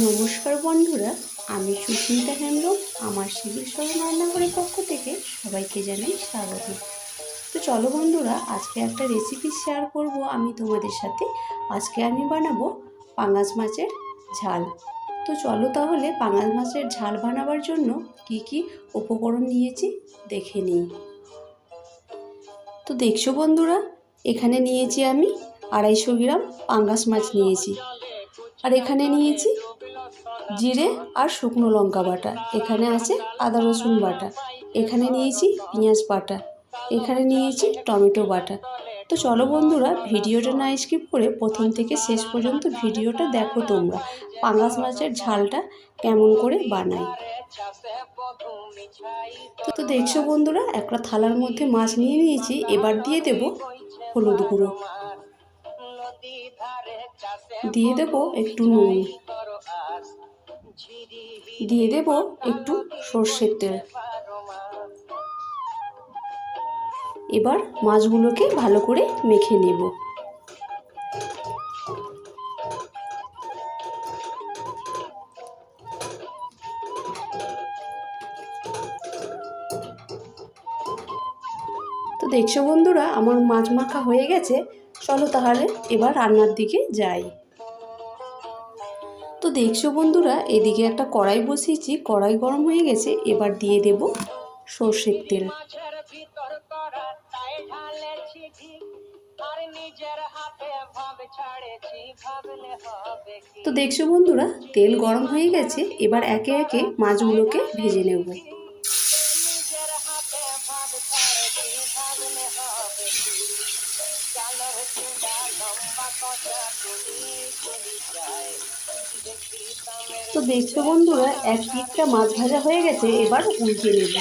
নমস্কার বন্ধুরা, আমি সুস্মিতা হেমব্রম, আমার শিবির সরণ রান্নাঘরের পক্ষ থেকে সবাইকে জানাই স্বাগত। তো চলো বন্ধুরা, আজকে একটা রেসিপি শেয়ার করব আমি তোমাদের সাথে। আজকে আমি বানাবো পাঙাশ মাছের ঝাল। তো চলো তাহলে পাঙাশ মাছের ঝাল বানাবার জন্য কি কি উপকরণ নিয়েছি দেখে নিই। তো দেখছ বন্ধুরা, এখানে নিয়েছি আমি আড়াইশো গ্রাম পাঙ্গাস মাছ নিয়েছি। আর এখানে নিয়েছি জিরে আর শুকনো লঙ্কা বাটা। এখানে আছে আদা রসুন বাটা। এখানে নিয়েছি পেঁয়াজ বাটা। এখানে নিয়েছি টমেটো বাটা। তো চলো বন্ধুরা, ভিডিওটা না স্কিপ করে প্রথম থেকে শেষ পর্যন্ত ভিডিওটা দেখো তোমরা। পাঙ্গাস মাছের ঝালটা কেমন করে বানাই। তো তো দেখছ বন্ধুরা, একটা থালার মধ্যে মাছ নিয়ে নিয়েছি। এবার দিয়ে দেব হলুদ গুঁড়ো। দিয়ে দেবো একটু নুন। দিয়ে দেব একটু সর্ষের তেল। এবার মাছগুলোকে ভালো করে মেখে নেব। তো দেখছ বন্ধুরা, আমার মাছ মাখা হয়ে গেছে। চলো তাহলে এবার রান্নার দিকে যাই। তো দেখছ বন্ধুরা এদিকে একটা কড়াই বসিয়েছি কড়াই গরম হয়ে গেছে এবার দিয়ে দেব সর্ষের তেল। তো দেখছ বন্ধুরা তেল গরম হয়ে গেছে এবার একে একে মাছগুলোকে ভেজে নেব। তো দেখছ বন্ধুরা, এক পিঠটা মাছ ভাজা হয়ে গেছে, এবার উল্টে নেব।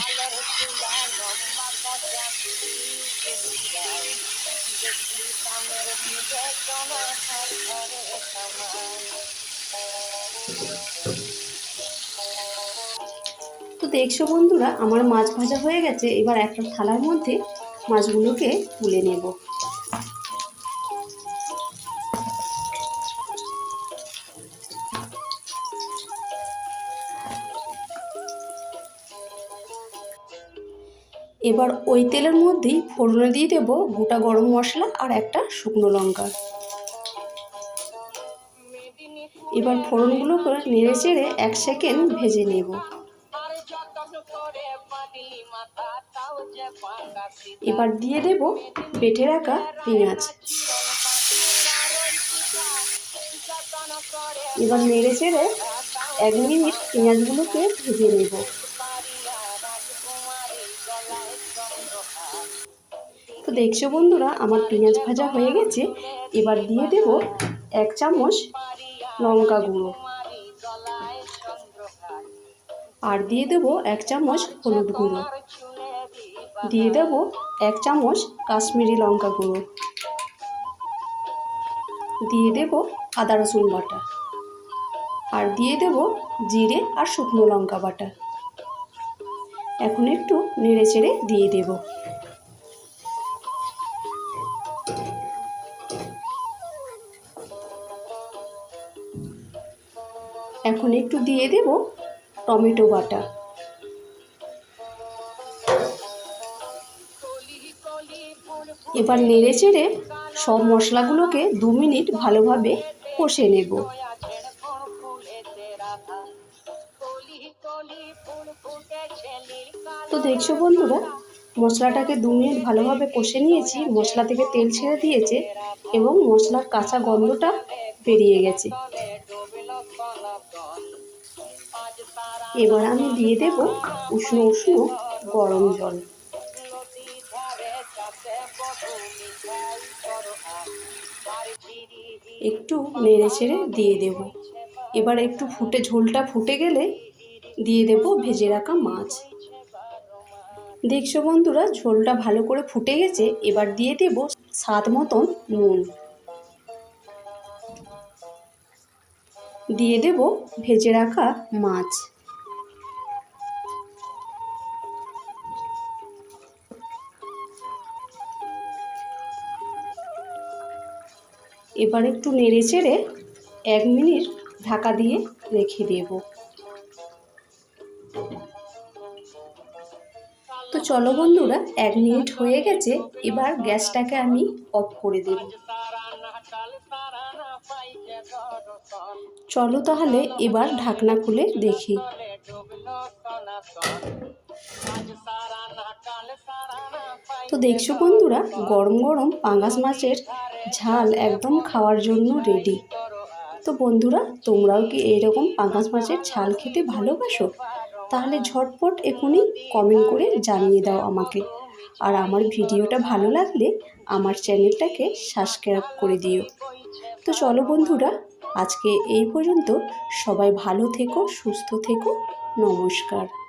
তো দেখছ বন্ধুরা, আমার মাছ ভাজা হয়ে গেছে, এবার একটা থালার মধ্যে মাছগুলোকে তুলে নেব। এবার ওই তেলের মধ্যেই ফোড়নে দিয়ে দেব গোটা গরম মশলা আর একটা শুকনো লঙ্কা। এবার ফোড়নগুলো করে নেড়ে চেড়ে এক সেকেন্ড ভেজে নেব। এবার দিয়ে দেব বেটে রাখা পেঁয়াজ। এবার নেড়ে চেড়ে এক মিনিট পেঁয়াজগুলোকে ভেজে নেব। তো দেখছ বন্ধুরা, আমার পেঁয়াজ ভাজা হয়ে গেছে। এবার দিয়ে দেব এক চামচ লঙ্কা গুঁড়ো। আর দিয়ে দেব এক চামচ হলুদ গুঁড়ো। দিয়ে দেব এক চামচ কাশ্মীরি লঙ্কা গুঁড়ো। দিয়ে দেব আদা রসুন বাটা। আর দিয়ে দেব জিরে আর শুকনো লঙ্কা বাটা। এখন একটু নেড়ে চেড়ে দিয়ে দেব। এখন একটু দিয়ে দেব টমেটো বাটা। এবার নেড়ে চেড়ে সব মশলাগুলোকে দু মিনিট ভালোভাবে কষে নেব। তো দেখছ বন্ধুরা, মশলাটাকে দু মিনিট ভালোভাবে কষে নিয়েছি, মশলা থেকে তেল ছেড়ে দিয়েছে এবং মশলার কাঁচা গন্ধটা বেরিয়ে গেছে। এবার আমি দিয়ে দেব উষ্ণ উষ্ণ গরম জল। একটু নেড়ে ছেড়ে দিয়ে দেব। এবার একটু ফুটে, ঝোলটা ফুটে গেলে দিয়ে দেব ভেজে রাখা মাছ। দেখছ বন্ধুরা, ঝোলটা ভালো করে ফুটে গেছে, এবার দিয়ে দেব স্বাদ মতন নুন। দিয়ে দেব ভেজে রাখা মাছ। এবার একটু নেড়ে চেড়ে এক মিনিট ঢাকা দিয়ে রেখে দেব। তো চলো বন্ধুরা, এক মিনিট হয়ে গেছে, এবার গ্যাসটাকে আমি অফ করে দেব। চলো তাহলে এবার ঢাকনা খুলে দেখি। তো দেখছ বন্ধুরা, গরম গরম পাঙ্গাস মাছের ঝাল একদম খাওয়ার জন্য রেডি তো বন্ধুরা, তোমরাও কি এইরকম পাঙ্গাস মাছের ঝাল খেতে ভালোবাসো? তাহলে ঝটপট এখনই কমেন্ট করে জানিয়ে দাও আমাকে। আর আমার ভিডিওটা ভালো লাগলে আমার চ্যানেলটাকে সাবস্ক্রাইব করে দিও। তো চলো বন্ধুরা, আজকে এই পর্যন্ত সবাই ভালো থেকো, সুস্থ থেকো, নমস্কার।